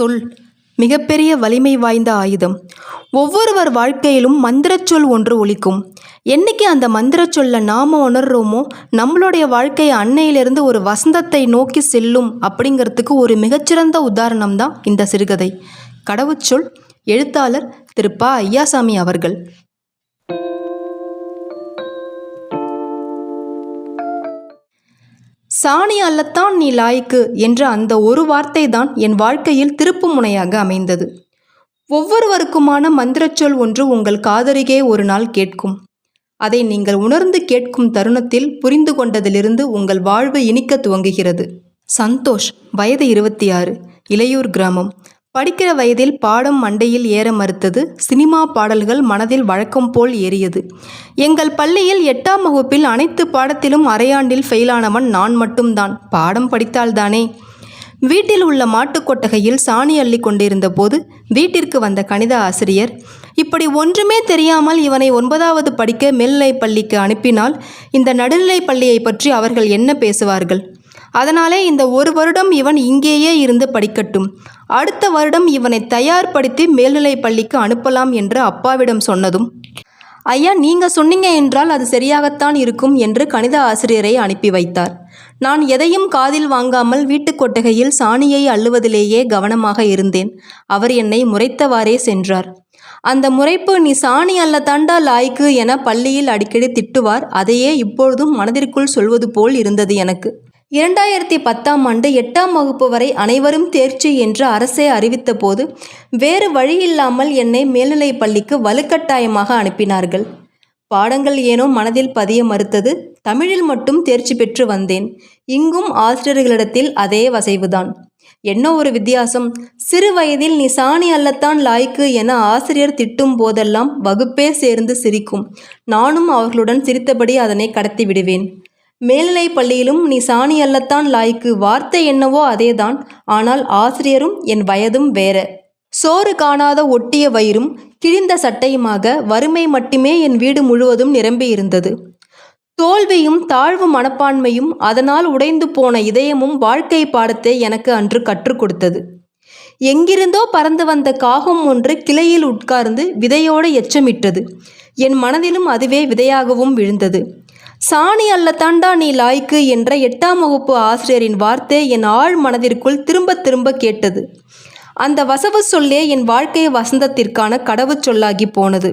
சொல் மிகப்பெரிய வலிமை வாய்ந்த ஆயுதம். ஒவ்வொருவர் வாழ்க்கையிலும் மந்திரச்சொல் ஒன்று ஒழிக்கும் என்னைக்கு அந்த மந்திரச்சொல்லை நாம் உணர்றோமோ நம்மளுடைய வாழ்க்கை அன்னையிலிருந்து ஒரு வசந்தத்தை நோக்கி செல்லும் அப்படிங்கிறதுக்கு ஒரு மிகச்சிறந்த உதாரணம் தான் இந்த சிறுகதை. கடவுச்சொல் எழுத்தாளர் திரு ப. ஐயாசாமி அவர்கள். சாணி அல்லத்தான் நீ லாய்க்கு என்ற அந்த ஒரு வார்த்தை தான் என் வாழ்க்கையில் திருப்பு முனையாக அமைந்தது. ஒவ்வொருவருக்குமான மந்திரச்சொல் ஒன்று உங்கள் காதருகே ஒரு நாள் கேட்கும். அதை நீங்கள் உணர்ந்து கேட்கும் தருணத்தில் புரிந்து கொண்டதிலிருந்து உங்கள் வாழ்வு இனிக்க துவங்குகிறது. சந்தோஷ் வயது இருபத்தி ஆறு இளையூர் கிராமம். படிக்கிற வயதில் பாடம் மண்டையில் ஏற மறுத்தது. சினிமா பாடல்கள் மனதில் வழக்கம் போல் ஏறியது. எங்கள் பள்ளியில் எட்டாம் வகுப்பில் அனைத்து பாடத்திலும் அரையாண்டில் ஃபெயிலானவன் நான் மட்டும்தான். பாடம் படித்தால்தானே. வீட்டில் உள்ள மாட்டுக் கொட்டகையில் சாணி அள்ளி கொண்டிருந்த போது வீட்டிற்கு வந்த கணித ஆசிரியர் இப்படி ஒன்றுமே தெரியாமல் இவனை ஒன்பதாவது படிக்க மேல்நிலைப் பள்ளிக்கு அனுப்பினால் இந்த நடுநிலைப் பள்ளியை பற்றி அவர்கள் என்ன பேசுவார்கள்? அதனாலே இந்த ஒரு வருடம் இவன் இங்கேயே இருந்து படிக்கட்டும். அடுத்த வருடம் இவனை தயார்படுத்தி மேல்நிலைப் பள்ளிக்கு அனுப்பலாம் என்று அப்பாவிடம் சொன்னதும் ஐயா நீங்க சொன்னீங்க என்றால் அது சரியாகத்தான் இருக்கும் என்று கணித ஆசிரியரை அனுப்பி வைத்தார். நான் எதையும் காதில் வாங்காமல் வீட்டுக் கொட்டகையில் சாணியை அள்ளுவதிலேயே கவனமாக இருந்தேன். அவர் என்னை முறைத்தவாறே சென்றார். அந்த முறைப்பு நீ சாணி அல்ல தண்டா லாய்க்கு என பள்ளியில் அடிக்கடி திட்டுவார். அதையே இப்பொழுதும் மனதிற்குள் சொல்வது போல் இருந்தது எனக்கு. இரண்டாயிரத்தி பத்தாம் ஆண்டு எட்டாம் வகுப்பு வரை அனைவரும் தேர்ச்சி என்று அரசே அறிவித்த போது வேறு வழியில்லாமல் என்னை மேல்நிலைப் பள்ளிக்கு வலுக்கட்டாயமாக அனுப்பினார்கள். பாடங்கள் ஏனோ மனதில் பதிய மறுத்தது தமிழில் மட்டும் தேர்ச்சி பெற்று வந்தேன். இங்கும் ஆசிரியர்களிடத்தில் அதே வசைவுதான். என்ன ஒரு வித்தியாசம் சிறு வயதில் நீ சாணி அல்லத்தான் லாய்க்கு என ஆசிரியர் திட்டும் போதெல்லாம் வகுப்பே சேர்ந்து சிரிக்கும். நானும் அவர்களுடன் சிரித்தபடி அதனை கடத்தி விடுவேன். மேல்நிலை பள்ளியிலும் நீ சாணி அல்லத்தான் லாய்க்கு வார்த்தை என்னவோ அதேதான். ஆனால் ஆசிரியரும் என் வயதும் வேற. சோறு காணாத ஒட்டிய வயிறும் கிழிந்த சட்டையுமாக வறுமை மட்டுமே என் வீடு முழுவதும் நிரம்பியிருந்தது. தோல்வியும் தாழ்வு மனப்பான்மையும் அதனால் உடைந்து போன இதயமும் வாழ்க்கை பாடத்தை எனக்கு அன்று கற்றுக் கொடுத்தது. எங்கிருந்தோ பறந்து வந்த காகம் ஒன்று கிளையில் உட்கார்ந்து விதையோடு எச்சமிட்டது. என் மனதிலும் அதுவே விதையாகவும் விழுந்தது. சாணி அல்ல தாண்டா நீ லாய்க்கு என்ற எட்டாம் வகுப்பு ஆசிரியரின் வார்த்தை என் ஆழ் மனதிற்குள் திரும்ப திரும்ப கேட்டது. அந்த வசவு சொல்லே என் வாழ்க்கை வசந்தத்திற்கான கடவுச் சொல்லாகி போனது.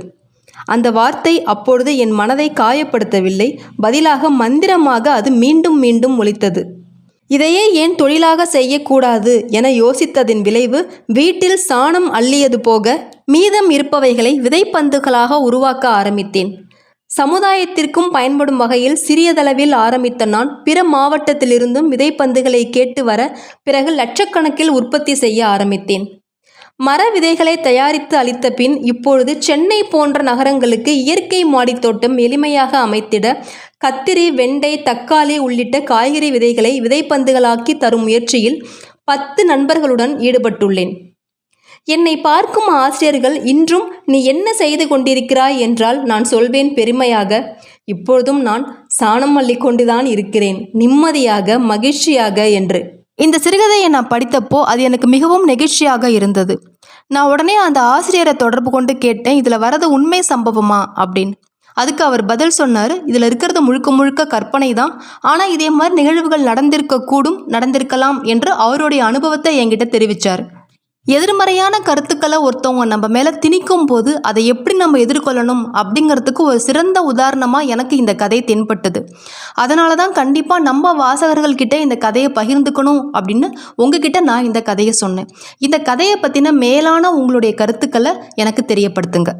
அந்த வார்த்தை அப்பொழுது என் மனதை காயப்படுத்தவில்லை. பதிலாக மந்திரமாக அது மீண்டும் மீண்டும் ஒலித்தது. இதையே ஏன் தொழிலாக செய்யக்கூடாது என யோசித்ததின் விளைவு வீட்டில் சாணம் அள்ளியது போக மீதம் இருப்பவைகளை விதைப்பந்துகளாக உருவாக்க ஆரம்பித்தேன். சமுதாயத்திற்கும் பயன்படும் வகையில் சிறியதளவில் ஆரம்பித்த நான் பிற மாவட்டத்திலிருந்தும் விதைப்பந்துகளை கேட்டு வர பிறகு லட்சக்கணக்கில் உற்பத்தி செய்ய ஆரம்பித்தேன். மர விதைகளை தயாரித்து அளித்த பின் இப்பொழுது சென்னை போன்ற நகரங்களுக்கு இயற்கை மாடித்தோட்டம் எளிமையாக அமைத்திட கத்திரி வெண்டை தக்காளி உள்ளிட்ட காய்கறி விதைகளை விதைப்பந்துகளாக்கி தரும் முயற்சியில் பத்து நண்பர்களுடன் ஈடுபட்டுள்ளேன். என்னை பார்க்கும் ஆசிரியர்கள் இன்றும் நீ என்ன செய்து கொண்டிருக்கிறாய் என்றால் நான் சொல்வேன் பெருமையாக. இப்பொழுதும் நான் சாணம் அள்ளி கொண்டுதான் இருக்கிறேன். நிம்மதியாக மகிழ்ச்சியாக என்று. இந்த சிறுகதையை நான் படித்தப்போ அது எனக்கு மிகவும் நெகிழ்ச்சியாக இருந்தது. நான் உடனே அந்த ஆசிரியரை தொடர்பு கொண்டு கேட்டேன் இதில் வரது உண்மை சம்பவமா? அப்படின்னு. அதுக்கு அவர் பதில் சொன்னார் இதில் இருக்கிறது முழுக்க முழுக்க கற்பனை தான். ஆனால் இதே மாதிரி நிகழ்வுகள் நடந்திருக்க கூடும் நடந்திருக்கலாம் என்று அவருடைய அனுபவத்தை என்கிட்ட தெரிவித்தார் எதிர்மறையான கருத்துக்களை ஒருத்தவங்க நம்ம மேலே திணிக்கும் போது அதை எப்படி நம்ம எதிர்கொள்ளணும் அப்படிங்கிறதுக்கு ஒரு சிறந்த உதாரணமாக எனக்கு இந்த கதை தென்பட்டது. அதனால தான் கண்டிப்பாக நம்ம வாசகர்கள்கிட்ட இந்த கதையை பகிர்ந்துக்கணும் அப்படின்னு உங்ககிட்ட நான் இந்த கதையை சொன்னேன். இந்த கதையை பற்றின மேலான உங்களுடைய கருத்துக்களை எனக்கு தெரியப்படுத்துங்க.